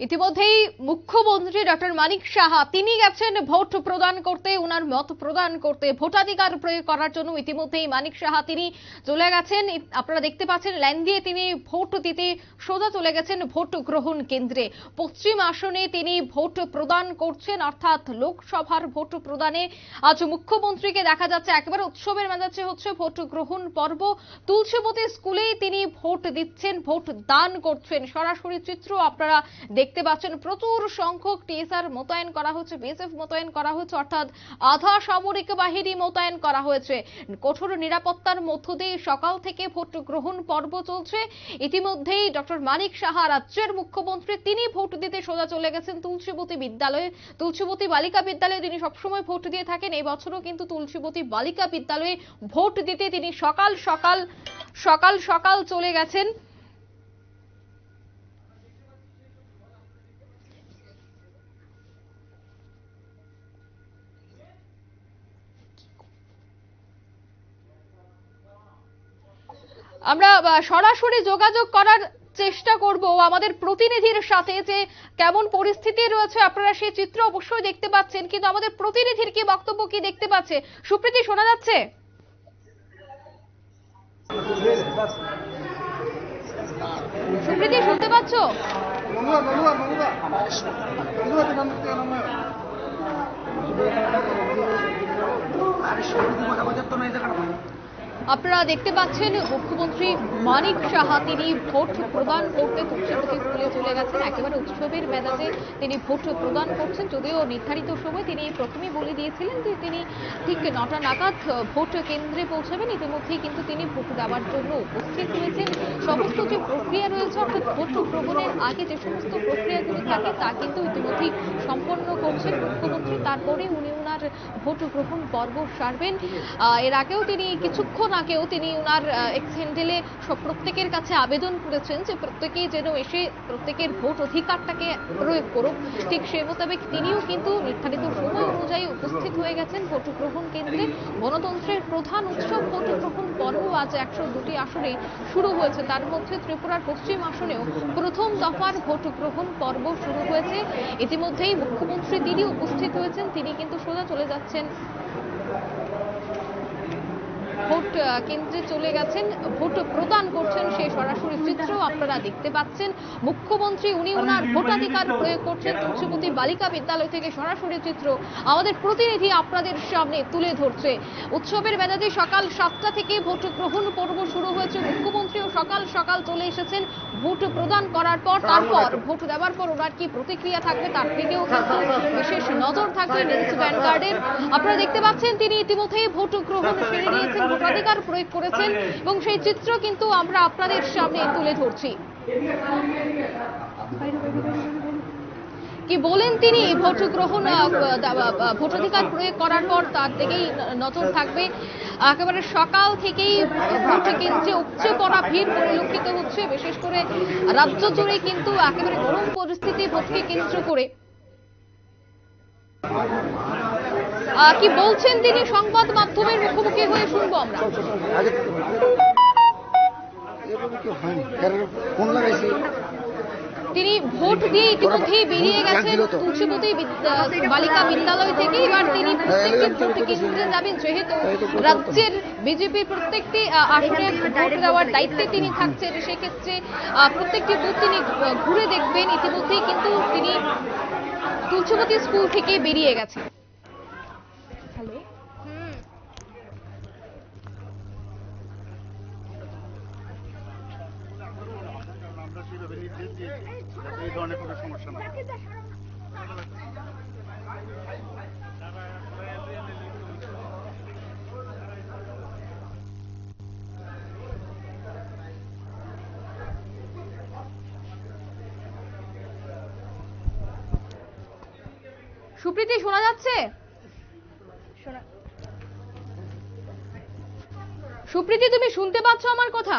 ইতিমধ্যেই মুখ্যমন্ত্রী ডক্টর মানিক সাহা, তিনি গেছেন ভোট প্রদান করতে, উনার মত প্রদান করতে, ভোটাধিকার প্রয়োগ করার জন্য ইতিমধ্যেই মানিক সাহা তিনি চলে গেছেন। আপনারা দেখতে পাচ্ছেন, লাইন দিয়ে তিনি ভোট দিতে সোজা চলে গেছেন ভোট গ্রহণ কেন্দ্রে। পশ্চিম আসনে তিনি ভোট প্রদান করছেন, অর্থাৎ লোকসভার ভোট প্রদানে। আজ মুখ্যমন্ত্রীকে দেখা যাচ্ছে, একেবারে উৎসবের মেজাজে হচ্ছে ভোট গ্রহণ পর্ব। তুলসীবতী স্কুলেই তিনি ভোট দিচ্ছেন, ভোট দান করছেন। সরাসরি চিত্র আপনারা দেখতে পাচ্ছেন প্রচুর সংখ্যক টিএসআর মোতায়েন করা হচ্ছে বিএসএফ মোতায়েন করা হচ্ছে, অর্থাৎ আধা সামরিক বাহিনী মোতায়েন করা হয়েছে। কঠোর নিরাপত্তার মধ্য দিয়ে সকাল থেকে ভোট গ্রহণ পর্ব চলছে। ইতিমধ্যেই ডক্টর মানিক সাহা রাজ্যের মুখ্যমন্ত্রী, তিনি ভোট দিতে সোজা চলে গেছেন তুলসীবতী বিদ্যালয়ে। তুলসীবতী বালিকা বিদ্যালয়ে তিনি সবসময় ভোট দিয়ে থাকেন, এই বছরও কিন্তু তুলসীবতী বালিকা বিদ্যালয়ে ভোট দিতে তিনি সকাল সকাল সকাল সকাল চলে গেছেন। আমরা সরাসরি যোগাযোগ করার চেষ্টা করব আমাদের প্রতিনিধির সাথে যে কেমন পরিস্থিতি রয়েছে। আপনারা সেই চিত্র অবশ্যই দেখতে পাচ্ছেন, কিন্তু আমাদের প্রতিনিধির কি বক্তব্য, কি দেখতে পাচ্ছে? সুপ্রীতি, শোনা যাচ্ছে? সুপ্রীতি, শুনতে পাচ্ছ? আরে তো জায়গাটা আপনারা দেখতে পাচ্ছেন, মুখ্যমন্ত্রী মানিক সাহা, তিনি ভোট প্রদান করতে তুলসীপতি স্কুলে চলে গেছেন। একেবারে উৎসবের মেজাজে তিনি ভোট প্রদান করছেন। যদিও নির্ধারিত সময় তিনি প্রথমেই বলে দিয়েছিলেন যে তিনি ঠিক নটা নাগাদ ভোট কেন্দ্রে পৌঁছাবেন। ইতিমধ্যেই কিন্তু তিনি ভোট দেওয়ার জন্য উপস্থিত হয়েছেন। সমস্ত যে প্রক্রিয়া রয়েছে, অর্থাৎ ভোট গ্রহণের আগে যে সমস্ত প্রক্রিয়াগুলি থাকে, তা কিন্তু ইতিমধ্যেই সম্পন্ন করছেন মুখ্যমন্ত্রী। তারপরে উনি ওনার ভোট গ্রহণ পর্ব সারবেন। এর আগেও তিনি কিছুক্ষণ আগেও তিনি ওনার এক্স হ্যান্ডেলে প্রত্যেকের কাছে আবেদন করেছেন যে প্রত্যেকেই যেন এসে প্রত্যেকের ভোট অধিকারটাকে প্রয়োগ করুক। ঠিক সেই মোতাবেক তিনিও কিন্তু নির্ধারিত সময় অনুযায়ী উপস্থিত হয়ে গেছেন ভোট গ্রহণ কেন্দ্রে। গণতন্ত্রের প্রধান উৎসব ভোট গ্রহণ পর্ব আজ একশো দুটি আসনে শুরু হয়েছে। তার মধ্যে ত্রিপুরার পশ্চিম আসনেও প্রথম দফার ভোট গ্রহণ পর্ব শুরু হয়েছে। ইতিমধ্যেই মুখ্যমন্ত্রী তিনি উপস্থিত হয়েছেন। তিনি কিন্তু সোজা চলে যাচ্ছেন ভোট কেন্দ্রে চলে গেছেন, ভোট প্রদান করছেন সেই সরাসরি চিত্র আপনারা দেখতে পাচ্ছেন। মুখ্যমন্ত্রী, উনি ওনার ভোটাধিকার প্রয়োগ করছেন। তুলসীপতি বালিকা বিদ্যালয় থেকে সরাসরি চিত্র আমাদের প্রতিনিধি আপনাদের সামনে তুলে ধরছে। উৎসবের মেজাজে সকাল সাতটা থেকে ভোট গ্রহণ পর্ব শুরু হয়েছে। মুখ্যমন্ত্রীও সকাল সকাল চলে এসেছেন ভোট প্রদান করার পর, তারপর ভোট দেওয়ার পর ওনার কি প্রতিক্রিয়া থাকবে তার দিকেও কিন্তু বিশেষ নজর থাকবে। নিউজ ভ্যানগার্ডের আপনারা দেখতে পাচ্ছেন, তিনি ইতিমধ্যেই ভোট গ্রহণ সেরে নিয়েছেন ভোটাধিকার প্রয়োগ করেছেন এবং সেই চিত্র কিন্তু আমরা আপনাদের সামনে তুলে ধরছি। কি বলেন তিনি? ভোট গ্রহণ ভোটাধিকার প্রয়োগ করার পর তার দিকেই নজর থাকবে। একেবারে সকাল থেকেই ভোট কেন্দ্রে উপচে পড়া ভিড় পরিলক্ষিত হচ্ছে। বিশেষ করে রাজ্য জুড়ে কিন্তু একেবারে গরম পরিস্থিতি ভোটকে কেন্দ্র করে। কি বলছেন তিনি সংবাদ মাধ্যমের মুখোমুখি হয়ে শুনব আমরা? তিনি ভোট দিয়ে ইতিমধ্যেই বেরিয়ে গেছেন তুলসীপতি বালিকা বিদ্যালয় থেকে। এবার তিনি প্রত্যেকটি ভোট কেন্দ্রে যাবেন যেহেতু রাজ্যের বিজেপি প্রত্যেকটি আসনে ভোট দেওয়ার দায়িত্বে তিনি থাকছেন। সেক্ষেত্রে আহ, প্রত্যেকটি বুথ তিনি ঘুরে দেখবেন। ইতিমধ্যেই কিন্তু তিনি তুলসীপতি স্কুল থেকে বেরিয়ে গেছেন। আমরা নির্দেশ দিয়েছি যাতে এই ধরনের কোনো সমস্যা না সুপ্রীতি শোনা যাচ্ছে? সুপ্রীতি তুমি শুনতে পাচ্ছ আমার কথা?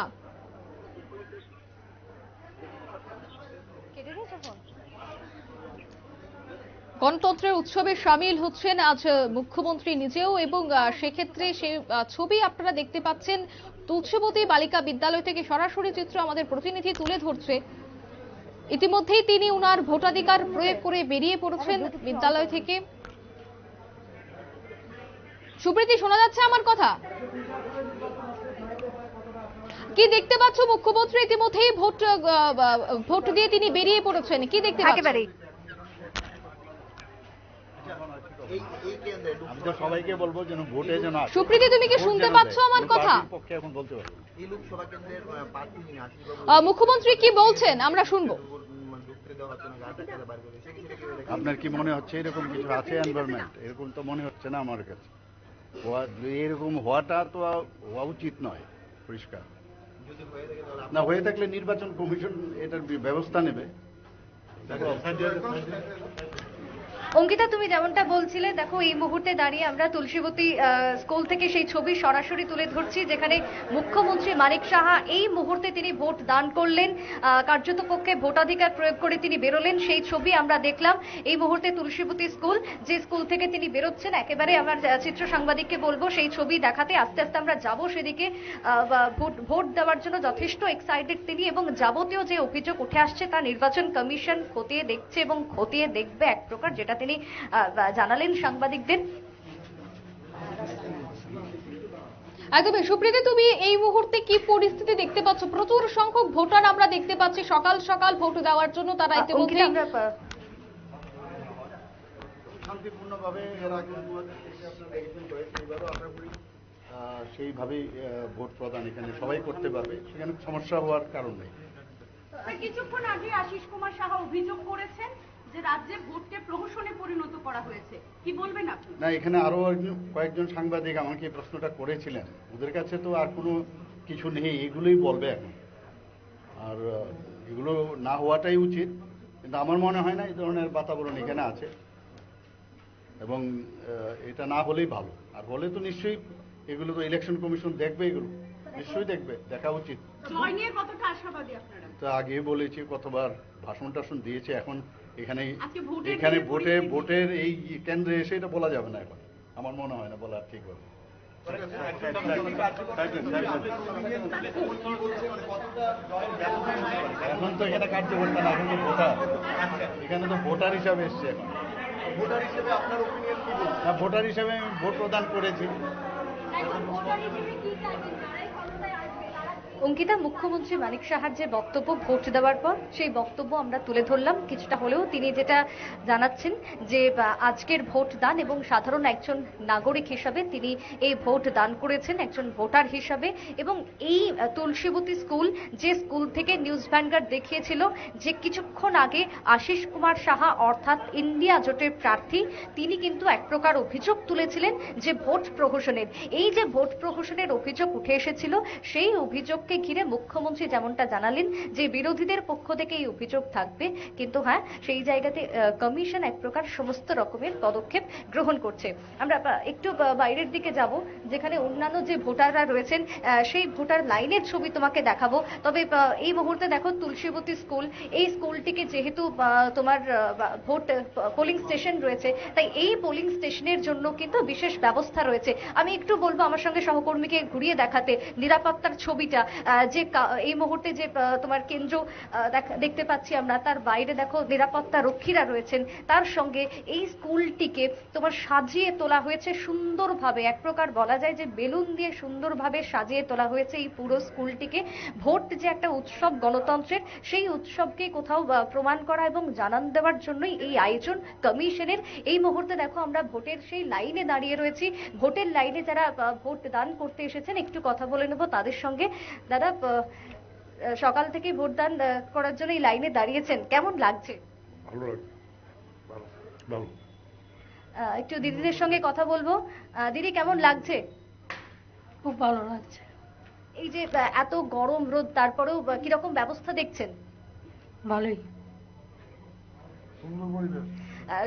গণতন্ত্রের উৎসবে সামিল হচ্ছেন আজ মুখ্যমন্ত্রী নিজেও এবং সেক্ষেত্রে সেই ছবি আপনারা দেখতে পাচ্ছেন। তুলসীবতী বালিকা বিদ্যালয় থেকে সরাসরি চিত্র আমাদের প্রতিনিধি তুলে ধরছে। ইতিমধ্যেই তিনি উনার ভোটাধিকার প্রয়োগ করে বেরিয়ে পড়েছেন বিদ্যালয় থেকে। সুপ্রীতি শোনা যাচ্ছে আমার কথা? কি দেখতে পাচ্ছ? মুখ্যমন্ত্রী ইতিমধ্যেই ভোট ভোট দিয়ে তিনি বেরিয়ে পড়েছেন। কি দেখতে পাচ্ছ? একেবারেই। আমি তো সবাইকে বলব যেন ভোটে যেন আসে। সুপ্রীতি তুমি কি শুনতে পাচ্ছ আমার কথা? পক্ষে এখন বলতে মুখ্যমন্ত্রী কি বলছেন? আমরা শুনব? আপনার কি মনে হচ্ছে এরকম কিছু আছে এনভায়রনমেন্ট এরকম তো মনে হচ্ছে না আমার কাছে। এরকম হওয়াটা তো হওয়া উচিত নয় পরিষ্কার। না হয়ে থাকলে নির্বাচন কমিশন এটার ব্যবস্থা নেবে। অঙ্কিতা, তুমি যেমনটা বলছিলে, দেখো, এই মুহূর্তে দাঁড়িয়ে আমরা তুলসীবতী স্কুল থেকে সেই ছবি সরাসরি তুলে ধরছি, যেখানে মুখ্যমন্ত্রী মানিক সাহা এই মুহূর্তে তিনি ভোট দান করলেন কার্যত পক্ষে ভোটাধিকার প্রয়োগ করে তিনি বেরোলেন, সেই ছবি আমরা দেখলাম। এই মুহূর্তে তুলসীবতী স্কুল, যে স্কুল থেকে তিনি বেরোচ্ছেন, একেবারে আমার চিত্র সাংবাদিককে বলব, সেই ছবি দেখাতে আস্তে আস্তে আমরা যাব সেদিকে ভোট দেওয়ার জন্য যথেষ্ট এক্সাইটেড তিনি এবং যাবতীয় যে অভিযোগ উঠে আসছে তা নির্বাচন কমিশন খতিয়ে দেখছে এবং খতিয়ে দেখবে এক প্রকার, যেটা তিনি জানালেন সাংবাদিকদের। একদমই। সুপ্রীতি তুমি এই মুহূর্তে কি পরিস্থিতি দেখতে পাচ্ছ? প্রচুর সংখ্যক ভোটার আমরা দেখতে পাচ্ছি। সকাল সকাল ভোট দেওয়ার জন্য তারা ইতিমধ্যে শান্তিপূর্ণভাবে এর আগে সেইভাবেই ভোট প্রদান এখানে সবাই করতে পারবে। সেখানে সমস্যা হওয়ার কারণ নেই। কিছুক্ষণ আগে আশিস কুমার সাহা অভিযোগ করেছেন যে রাজ্যে ভোটকে প্রহসনে পরিণত করা হয়েছে। কি বলবেন আপনি? না এখানে আরও কয়েকজন সাংবাদিক আমাকে এই প্রশ্নটা করেছিলেন। ওদের কাছে তো আর কোনো কিছু নেই এগুলোই বলবে এখন। আর এগুলো না হওয়াটাই উচিত। কিন্তু আমার মনে হয় না এই ধরনের বাতাবরণ এখানে আছে। এবং এটা না হলেই ভালো। আর হলে তো নিশ্চয়ই এগুলো তো ইলেকশন কমিশন দেখবে এগুলো। নিশ্চয়ই দেখবে দেখা উচিত। তো আগে বলেছি কতবার ভাষণ টাষণ দিয়েছে। এখন এখানে এখানে ভোটে ভোটের এই কেন্দ্রে এসে এটা বলা যাবে না এখন। আমার মনে হয় না বলা ঠিক হবে। এখন তো এখানে কার্যকর্তা না এখন তো ভোটার। এখানে তো ভোটার হিসাবে এসছে এখন। ভোটার হিসেবে আপনার ওপিনিয়ন কি ভোটার হিসেবে আমি ভোট প্রদান করেছি। অঙ্কিতা, মুখ্যমন্ত্রী মানিক সাহার যে বক্তব্য ভোট দেওয়ার পর, সেই বক্তব্য আমরা তুলে ধরলাম। কিছুটা হলেও তিনি যেটা জানাচ্ছেন যে আজকের ভোট দান এবং সাধারণ একজন নাগরিক হিসাবে তিনি এই ভোট দান করেছেন, একজন ভোটার হিসাবে। এবং এই তুলসীবতী স্কুল যে স্কুল থেকে নিউজ ভ্যানগার্ড দেখিয়েছিল যে কিছুক্ষণ আগে আশিস কুমার সাহা, অর্থাৎ ইন্ডিয়া জোটের প্রার্থী, তিনি কিন্তু এক প্রকার অভিযোগ তুলেছিলেন যে ভোট প্রহসনের। এই যে ভোট প্রহসনের অভিযোগ উঠে এসেছিল, সেই অভিযোগকে ঘিরে মুখ্যমন্ত্রী যেমনটা জানালেন যে বিরোধীদের পক্ষ থেকে এই অভিযোগ থাকবে। কিন্তু হ্যাঁ সেই জায়গাতে কমিশন এক প্রকার সমস্ত রকমের পদক্ষেপ গ্রহণ করছে। আমরা একটু বাইরের দিকে যাব, যেখানে অন্যান্য যে ভোটাররা রয়েছেন সেই ভোটার লাইনের ছবি তোমাকে দেখাবো। তবে এই মুহূর্তে দেখো তুলসীবতী স্কুল। এই স্কুলটিকে যেহেতু তোমার ভোট পোলিং স্টেশন রয়েছে, তাই এই পোলিং স্টেশনের জন্য কিন্তু বিশেষ ব্যবস্থা রয়েছে। আমি একটু বলব আমার সঙ্গে সহকর্মীকে ঘুরিয়ে দেখাতে, নিরাপত্তার ছবিটা। যে এই মুহূর্তে যে তোমার কেন্দ্র দেখ- দেখতে পাচ্ছি আমরা, তার বাইরে দেখো নিরাপত্তা রক্ষীরা রয়েছেন। তার সঙ্গে এই স্কুলটিকে তোমার সাজিয়ে তোলা হয়েছে সুন্দরভাবে। এক প্রকার বলা যায় যে বেলুন দিয়ে সুন্দরভাবে সাজিয়ে তোলা হয়েছে এই পুরো স্কুলটিকে। ভোট যে একটা উৎসব গণতন্ত্রের, সেই উৎসবকে কোথাও প্রমাণ করা এবং জানান দেওয়ার জন্যই এই আয়োজন কমিশনের। এই মুহূর্তে দেখো আমরা ভোটের সেই লাইনে দাঁড়িয়ে রয়েছি। ভোটের লাইনে যারা ভোট দান করতে এসেছেন, একটু কথা বলে নেব তাদের সঙ্গে। দাদা সকাল থেকে ভোটদান করার জন্য এই লাইনে দাঁড়িয়েছেন। কেমন লাগছে? ভালো লাগছে। ভালো ভালো। আহ, একটু দিদিদের সঙ্গে কথা বলব। আহ, দিদি কেমন লাগছে? খুব ভালো লাগছে। এই যে এত গরম রোদ তারপরেও কীরকম ব্যবস্থা দেখছেন? ভালোই।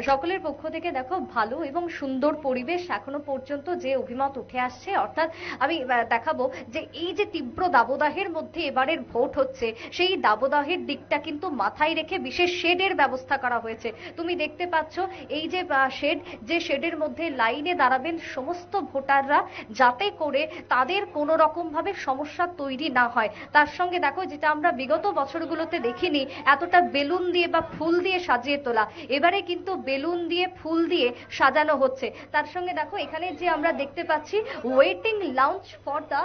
সকলের পক্ষ থেকে দেখো ভালো এবং সুন্দর পরিবেশ এখনও পর্যন্ত যে অভিমত উঠে আসছে, অর্থাৎ আমি দেখাবো যে এই যে তীব্র দাবদাহের মধ্যে এবারের ভোট হচ্ছে, সেই দাবদাহের দিকটা কিন্তু মাথায় রেখে বিশেষ শেডের ব্যবস্থা করা হয়েছে। তুমি দেখতে পাচ্ছ এই যে শেড, যে শেডের মধ্যে লাইনে দাঁড়াবেন সমস্ত ভোটাররা যাতে করে তাদের কোনো রকম ভাবে সমস্যা তৈরি না হয়। তার সঙ্গে দেখো যেটা আমরা বিগত বছরগুলোতে দেখিনি, এতটা বেলুন দিয়ে বা ফুল দিয়ে সাজিয়ে তোলা। এবারে কিন্তু বেলুন দিয়ে, ফুল দিয়ে সাজানো হচ্ছে। তার সঙ্গে দেখো, এখানে যে আমরা দেখতে পাচ্ছি waiting lounge for the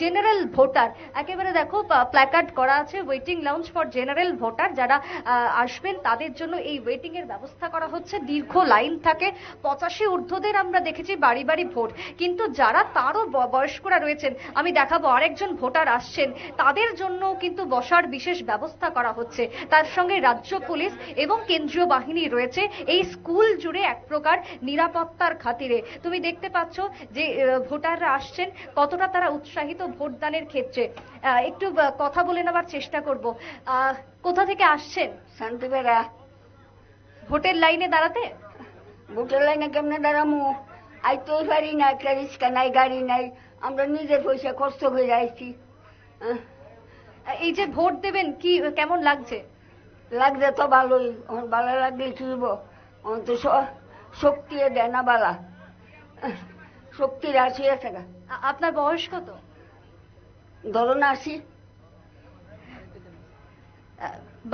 general voter একেবারে দেখো প্ল্যাকার্ড করা আছে waiting lounge for general voter যারা আসবেন, তাদের জন্য এই ওয়েটিং এর ব্যবস্থা করা হচ্ছে। দীর্ঘ লাইন থাকে। পঁচাশি ঊর্ধ্বদের আমরা দেখেছি বাড়ি বাড়ি ভোট। কিন্তু যারা তারও বয়স্করা রয়েছেন, আমি দেখাবো, আরেকজন ভোটার আসছেন, তাদের জন্য কিন্তু বসার বিশেষ ব্যবস্থা করা হচ্ছে। তার সঙ্গে রাজ্য পুলিশ এবং কেন্দ্রীয় বাহিনী রয়েছে। এই স্কুল জুড়ে এক প্রকার নিরাপত্তার খাতিরে। তুমি দেখতে পাচ্ছ যে ভোটাররা আসছেন কতটা তারা উৎসাহিত ভোটদানের ক্ষেত্রে। একটু কথা বলে নেওয়ার চেষ্টা করব। কোথা থেকে আসছেন? শান্তিবেড়া ভোটের লাইনে দাঁড়াতে? ভোটের লাইনে কেমনে দাঁড়ামু? আইতেই পারি না একটা রিক্সা নাই গাড়ি নাই। আমরা নিজের পয়সা কষ্ট করে আইছি এই যে ভোট দেবেন কি কেমন লাগছে? লাগছে তো ভালোই আমার ভালো লাগলে চুইব। আমার তো শক্তি দেয় না বালা। শক্তির আসি আছে আপনার বয়স কত? ধরো না আসি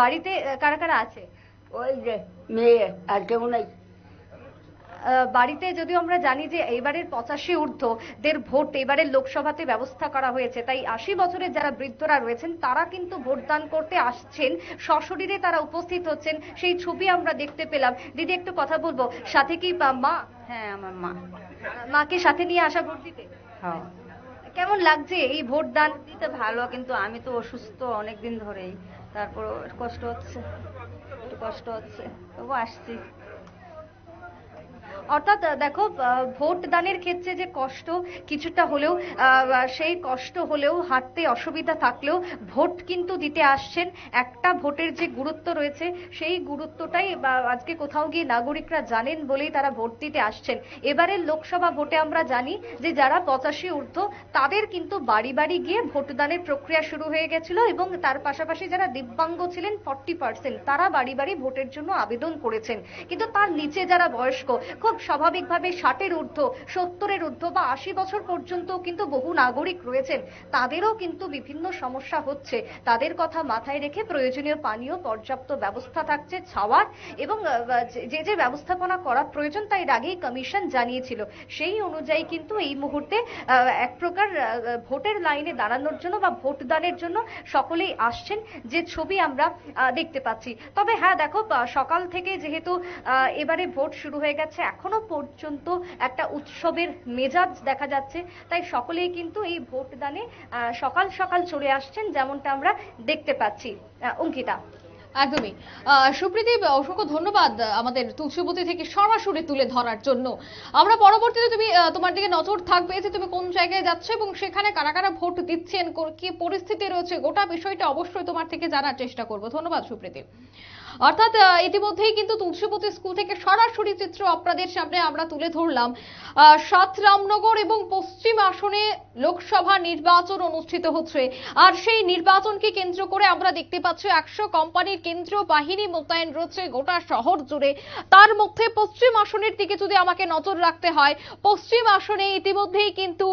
বাড়িতে কারা কারা আছে? ওই যে মেয়ে আর কেউ নাই। বাড়িতে যদিও আমরা জানি যে এবারের পঁচাশি ঊর্ধ্বদের ভোট এবারের লোকসভাতে ব্যবস্থা করা হয়েছে তাই আশি বছরের যারা বৃদ্ধরা রয়েছেন তারা কিন্তু ভোটদান করতে আসছেন সশরীরে তারা উপস্থিত হচ্ছেন সেই ছবি আমরা দেখতে পেলাম। দিদি একটু কথা বলব সাথে কি মা? হ্যাঁ আমার মা। মাকে সাথে নিয়ে আসা ভোট দিতে? হ্যাঁ। কেমন লাগছে এই ভোট দান দিতে ভালো কিন্তু আমি তো অসুস্থ অনেকদিন ধরেই তারপর কষ্ট হচ্ছে একটু কষ্ট হচ্ছে তবু আসছি। অর্থাৎ দেখো আহ, ভোট দানের ক্ষেত্রে যে কষ্ট কিছুটা হলেও সেই কষ্ট হলেও হাঁটতে অসুবিধা থাকলেও ভোট কিন্তু দিতে আসছেন। একটা ভোটের যে গুরুত্ব রয়েছে সেই গুরুত্বটাই আজকে কোথাও গিয়ে নাগরিকরা জানেন বলেই তারা ভোট দিতে আসছেন। এবারের লোকসভা ভোটে আমরা জানি যে যারা পঁচাশি ঊর্ধ্ব তাদের কিন্তু বাড়ি বাড়ি গিয়ে ভোটদানের প্রক্রিয়া শুরু হয়ে গেছিল এবং তার পাশাপাশি যারা দিব্যাঙ্গ ছিলেন ফর্টি পার্সেন্ট তারা বাড়ি বাড়ি ভোটের জন্য আবেদন করেছেন। কিন্তু তার নিচে যারা বয়স্ক খুব স্বাভাবিকভাবে ষাটের ঊর্ধ্ব, সত্তরের ঊর্ধ্ব বা আশি বছর পর্যন্ত কিন্তু বহু নাগরিক রয়েছেন। তাদেরও কিন্তু বিভিন্ন সমস্যা হচ্ছে। তাদের কথা মাথায় রেখে প্রয়োজনীয় পানীয়, পর্যাপ্ত ব্যবস্থা থাকছে, ছাওয়ার এবং যে- যে ব্যবস্থাপনা করা প্রয়োজন তাই এর আগেই কমিশন জানিয়েছিল। সেই অনুযায়ী কিন্তু এই মুহূর্তে এক প্রকার ভোটের লাইনে দাঁড়ানোর জন্য বা ভোটদানের জন্য সকলেই আসছেন। যে ছবি আমরা দেখতে পাচ্ছি। তবে হ্যাঁ দেখো সকাল থেকে যেহেতু এবারে ভোট শুরু হয়ে গেছে, এখনও পর্যন্ত একটা উৎসবের মেজাজ দেখা যাচ্ছে। তাই সকলেই কিন্তু এই ভোটদানে সকাল সকাল চলে আসছেন যেমনটা আমরা দেখতে পাচ্ছি। অঙ্কিতা। একদমই। সুপ্রীতি, অসংখ্য ধন্যবাদ আমাদের তুলসীবতী থেকে সরাসরি তুলে ধরার জন্য। আমরা পরবর্তীতে তুমি তোমার দিকে নজর থাকবে যে তুমি কোন জায়গায় যাচ্ছ এবং সেখানে কারা কারা ভোট দিচ্ছেন কি পরিস্থিতি রয়েছে, গোটা বিষয়টা অবশ্যই তোমার থেকে জানার চেষ্টা করব। ধন্যবাদ সুপ্রীতি। অর্থাৎ ইতিমধ্যেই কিন্তু তুলসীবতী স্কুল থেকে সরাসরি চিত্র আপনাদের সামনে আমরা তুলে ধরলাম। সাত রামনগর এবং পশ্চিম আসনে লোকসভা নির্বাচন অনুষ্ঠিত হচ্ছে। আর সেই নির্বাচনকে কেন্দ্র করে আমরা দেখতে পাচ্ছি একশো কোম্পানির কেন্দ্রীয় বাহিনী মোতায়েন রয়েছে গোটা শহর জুড়ে। তার মধ্যে পশ্চিম আসনের দিকে যদি আমাকে নজর রাখতে হয়, পশ্চিম আসনে ইতিমধ্যেই কিন্তু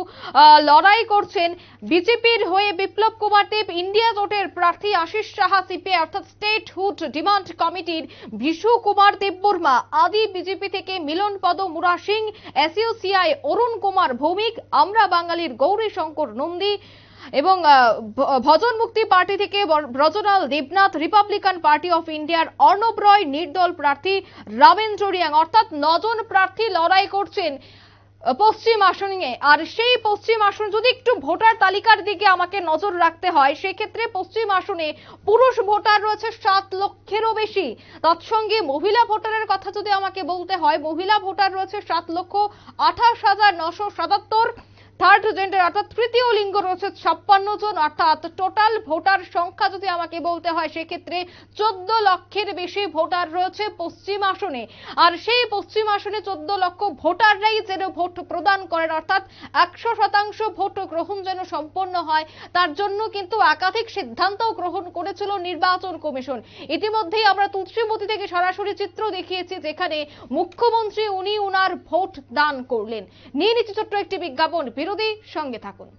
লড়াই করছেন বিজেপির হয়ে বিপ্লব কুমার দেব, ইন্ডিয়া জোটের প্রার্থী আশিস সাহা সিপে অর্থাৎ স্টেট হুড ডিমান্ড কমিটির বিশু কুমার দেববর্মা, আদি বিজেপি থেকে মিলন পদ মুরা সিং, এসইউসিআই অরুণ কুমার ভৌমিক, আমরা বাঙালির গৌরী শঙ্কর নন্দী এবং ভজন মুক্তি পার্টি থেকে Brajlal Debnath, Republican Party of ইন্ডিয়ার অর্ণব রয়, নির্দল প্রার্থী রামেন্দ্র রিয়াং, অর্থাৎ নজন প্রার্থী লড়াই করছেন পশ্চিম আসনে, আর সেই পশ্চিম আসন যদি একটু ভোটার তালিকার দিকে আমাকে নজর রাখতে হয়, সেক্ষেত্রে পশ্চিম আসনে পুরুষ ভোটার রয়েছে সাত লক্ষেরও বেশি। তৎসঙ্গে মহিলা ভোটারের কথা যদি আমাকে বলতে হয়, মহিলা ভোটার রয়েছে সাত লক্ষ আঠাশ হাজার নশো সাতাত্তর। থার্ড জেন্ডার অর্থাৎ তৃতীয় লিঙ্গ রয়েছে ছাপ্পান্ন জন, অর্থাৎ টোটাল ভোটার সংখ্যা যদি আমাকে বলতে হয়, সেক্ষেত্রে চোদ্দ লক্ষের বেশি ভোটার রয়েছে পশ্চিম আসনে। আর সেই পশ্চিম আসনে চোদ্দ লক্ষ ভোটাররাই যেন ভোট প্রদান করেন, অর্থাৎ একশো শতাংশ ভোট গ্রহণ যেন সম্পন্ন হয়, তার জন্য কিন্তু একাধিক সিদ্ধান্তও গ্রহণ করেছিল নির্বাচন কমিশন। ইতিমধ্যেই আমরা তুলসীমতি থেকে সরাসরি চিত্র দেখিয়েছি, যেখানে মুখ্যমন্ত্রী উনি উনার ভোট দান করলেন। নিয়ে নিচ্ছে ছোট্ট একটি বিজ্ঞাপন বিরোধী সঙ্গে থাকুন।